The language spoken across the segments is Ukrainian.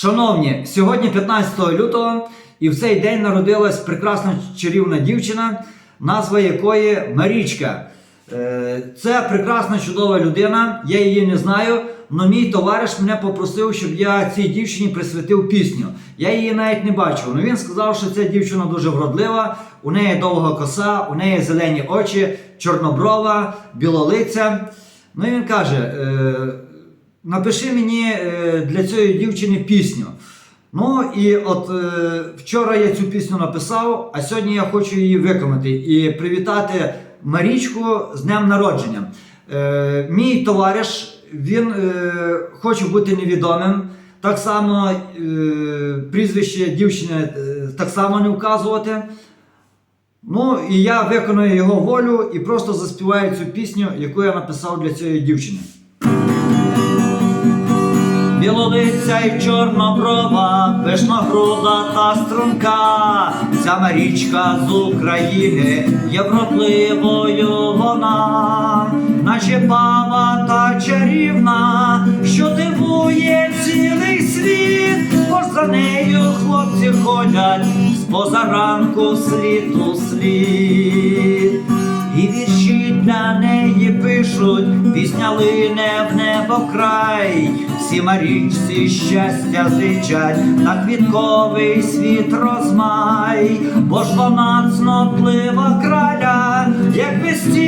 Шановні, сьогодні 15 лютого, і в цей день народилась прекрасна чарівна дівчина, назва якої Марічка. Е, Це прекрасна чудова людина. Я її не знаю. але мій товариш мене попросив, щоб я цій дівчині присвятив пісню. Я її навіть не бачив. але він сказав, що ця дівчина дуже вродлива, у неї довга коса, у неї зелені очі, чорноброва, білолиця. Ну і він каже: е, напиши мені е, для цієї дівчини пісню. Ну і от е, вчора я цю пісню написав, а сьогодні я хочу її виконати і привітати Марічку з днем народження. Е, мій товариш, він хоче бути невідомим. Так само прізвище дівчини так само не вказувати. Ну і я виконую його волю і просто заспіваю цю пісню, яку я написав для цієї дівчини. Білолиця й чорноброва, пишногруда та струнка, ця Марічка з України є вродливою вона, наче пава та чарівна, що дивує цілий світ, бо за нею хлопці ходять з позаранку слід у слід. І вірші для неї пишуть, пісня лине в край, всі марічці щастя зичать, на квітковий світ розмай, бо ж вона цнотлива краля, як безцінний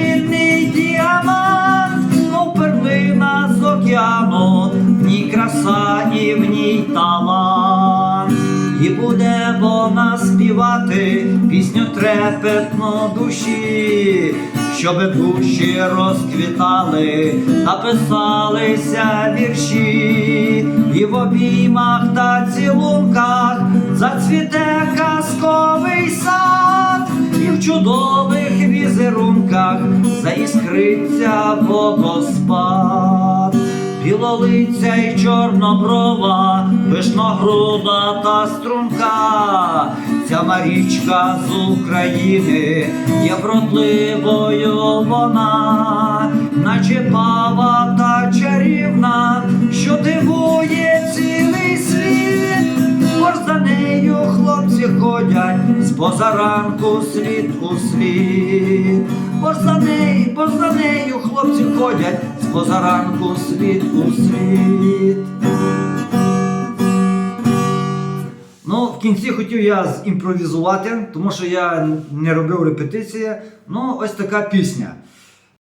співати пісню трепетну душі, щоби душі розквітали та писалися вірші, і в обіймах та цілунках зацвіте казковий сад, і в чудових візерунках заіскриться водоспад. Білолиця й чорноброва, пишногруда та струнка, ця Марічка з України є вродливою вона, наче пава та чарівна, що дивує цілий світ, бо за нею хлопці ходять з позаранку слід у бо ж за нею, бо ж за нею хлопці ходять з позаранку слід у слід. Кінці хотів я зімпровізувати, тому що я не робив репетиції. Ну, ось така пісня.